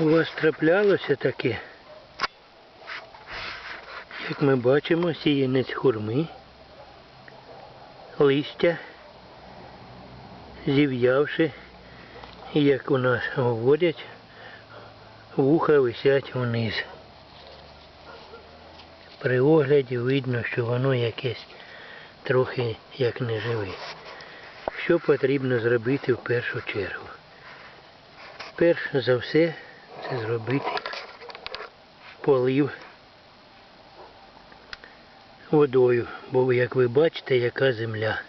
У вас траплялося таке? Як ми бачимо, сіянець хурми, листя, зів'явши, як у нас говорять, вуха висять вниз. При огляді видно, що воно якесь трохи як неживе. Що потрібно зробити в першу чергу? Перш за все це зробити полив водою, бо як ви бачите, яка земля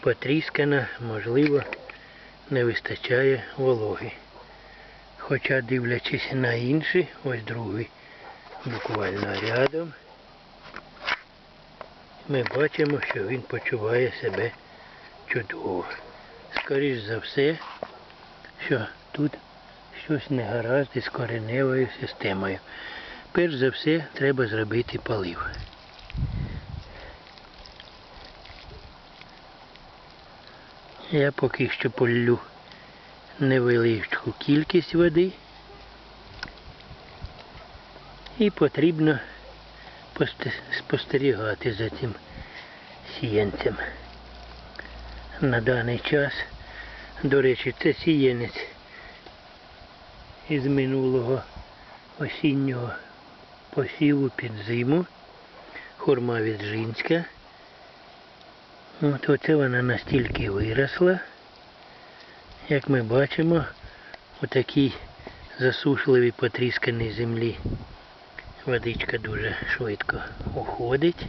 потріскана, можливо, не вистачає вологи. Хоча дивлячись на інші, ось другий буквально рядом, ми бачимо, що він почуває себе чудово. Скоріш за все, що тут щось не гаразд із кореневою системою. Перш за все треба зробити полив. Я поки що полю невеличку кількість води. І потрібно спостерігати за цим сіянцем. На даний час, до речі, це сіянець із минулого осіннього посіву під зиму. Хурма віджинська. От оце вона настільки виросла. Як ми бачимо, у такій засушливій потрісканій землі водичка дуже швидко уходить,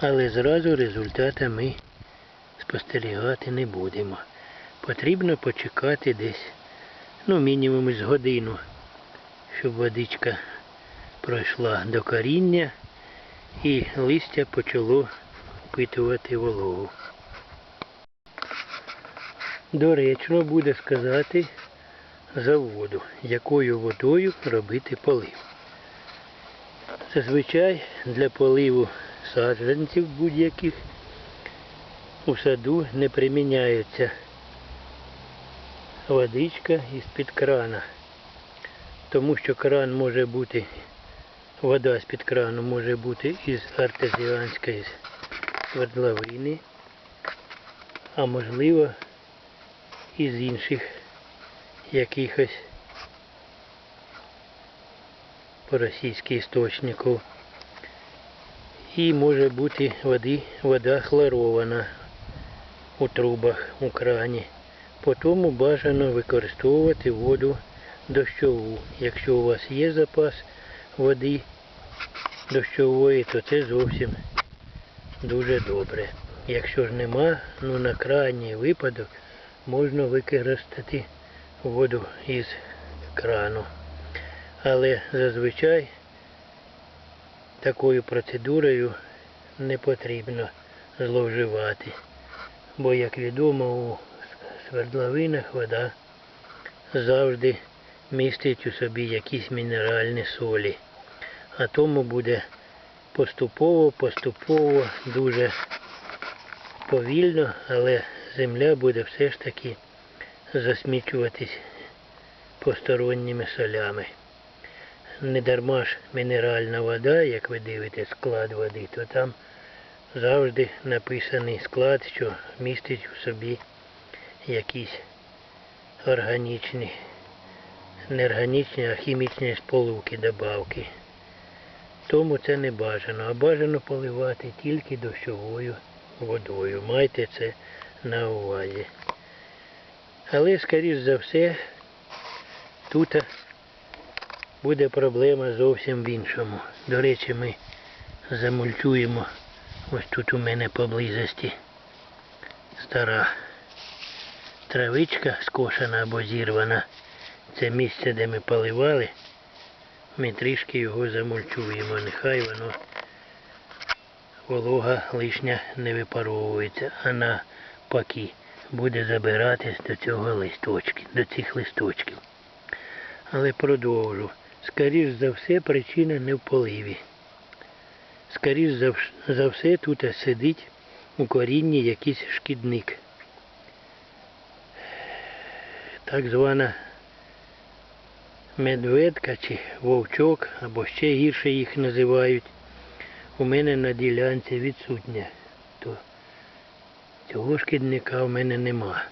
але зразу результата ми спостерігати не будемо. Потрібно почекати десь, ну, мінімум з годину, щоб водичка пройшла до коріння і листя почало впитувати вологу. Доречно буде сказати за воду, якою водою робити полив. Зазвичай для поливу саджанців будь-яких у саду не приміняється водичка із-під крана, тому що кран може бути, вода з-під крану може бути із артезіанської свердловини, а можливо із інших якихось по-російськи істочників. І може бути води, вода хлорована у трубах, у крані. По тому бажано використовувати воду дощову. Якщо у вас є запас води дощової, то це зовсім дуже добре. Якщо ж нема, ну на крайній випадок можна використати воду із крану. Але зазвичай такою процедурою не потрібно зловживати. Бо, як відомо, у свердловинах вода завжди містить у собі якісь мінеральні солі. А тому буде поступово, поступово, дуже повільно, але земля буде все ж таки засмічуватись посторонніми солями. Не дарма ж мінеральна вода, як ви дивитесь склад води, то там завжди написаний склад, що містить у собі якісь органічні, не органічні, а хімічні сполуки, добавки. Тому це не бажано, а бажано поливати тільки дощовою водою. Майте це на увазі. Але, скоріш за все, тут буде проблема зовсім в іншому. До речі, ми замульчуємо ось тут у мене поблизості стара травичка скошена або зірвана. Це місце, де ми поливали. Ми трішки його замульчуємо. Нехай воно волога лишня не випаровується, а навпаки буде забиратись до цього листочки, до цих листочків. Але продовжу. Скоріш за все причина не в поливі. Скоріш за все тут сидить у корінні якийсь шкідник. Так звана медведка чи вовчок, або ще гірше їх називають, у мене на ділянці відсутня. То цього шкідника в мене нема.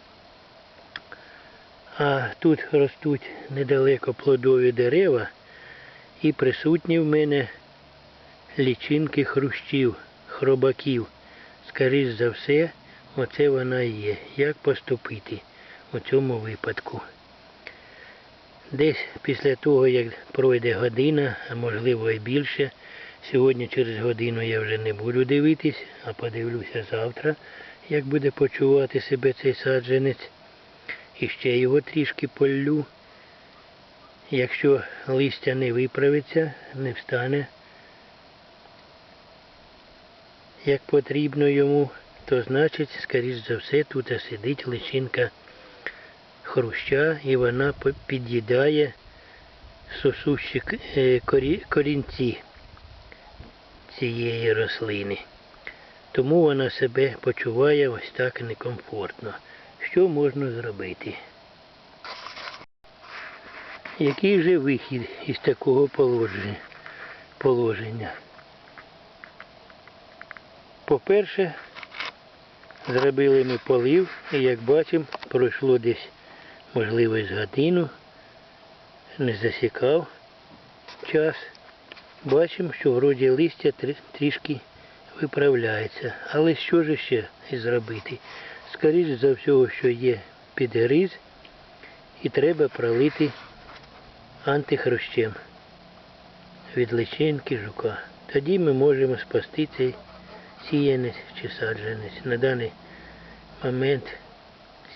А тут ростуть недалеко плодові дерева і присутні в мене лічинки хрущів, хробаків. Скоріш за все, оце вона і є. Як поступити у цьому випадку? Десь після того, як пройде година, а можливо і більше, сьогодні через годину я вже не буду дивитись, а подивлюся завтра, як буде почувати себе цей саджанець. І ще його трішки поллю. Якщо листя не виправиться, не встане як потрібно йому, то значить, скоріш за все, тут сидить личинка хруща і вона під'їдає сосущі е, корі- корінці цієї рослини. Тому вона себе почуває ось так некомфортно. Що можна зробити? Який же вихід із такого положення? По-перше, зробили ми полив, і як бачимо, пройшло десь, можливо, з годину, не засікав час. Бачимо, що вроді листя трішки виправляється. Але що ж ще зробити? Скоріше за всього, що є підгриз, і треба пролити антихрущем від личинки жука. Тоді ми можемо спасти цей сіянець чи саджанець. На даний момент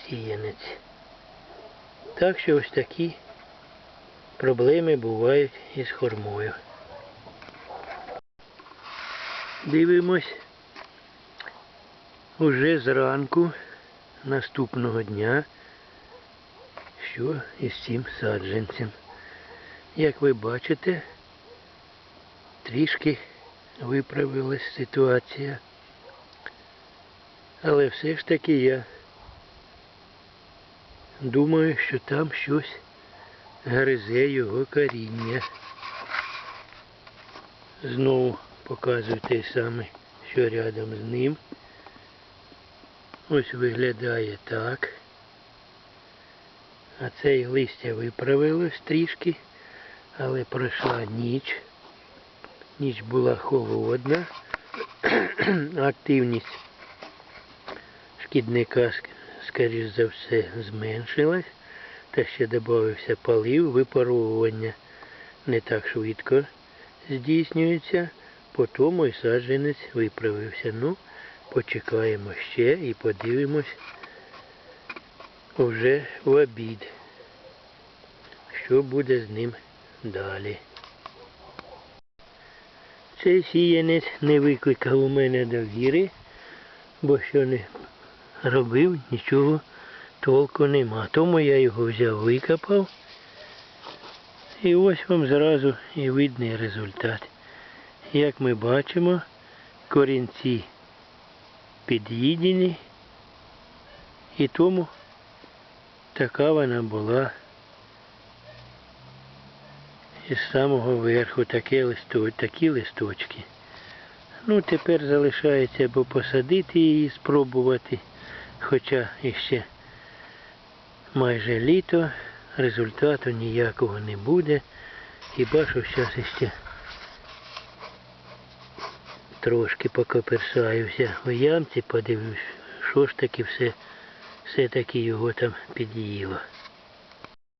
сіянець. Так що ось такі проблеми бувають із хормою. Дивимось уже зранку наступного дня, що із цим саджанцем. Як ви бачите, трішки виправилась ситуація. Але все ж таки я думаю, що там щось гризе його коріння. Знову показую те саме, що рядом з ним. Ось виглядає так. А цей листя виправилось трішки, але пройшла ніч. Ніч була холодна. Активність шкідника, скоріш за все, зменшилась. Та ще додався полив, випаровування не так швидко здійснюється. По тому саджанець виправився. Ну, почекаємо ще і подивимось вже в обід, що буде з ним далі. Цей сіянець не викликав у мене довіри, бо що не робив, нічого толку нема. Тому я його взяв, викопав. І ось вам зразу і видний результат. Як ми бачимо, корінці під'їдені, і тому така вона була із самого верху такі, листо, такі листочки. Ну, тепер залишається або посадити її, спробувати, хоча іще майже літо, результату ніякого не буде. Хіба що зараз іще трошки покоперсаюся у ямці, подивлюсь, що ж таки все, все-таки його там під'їло.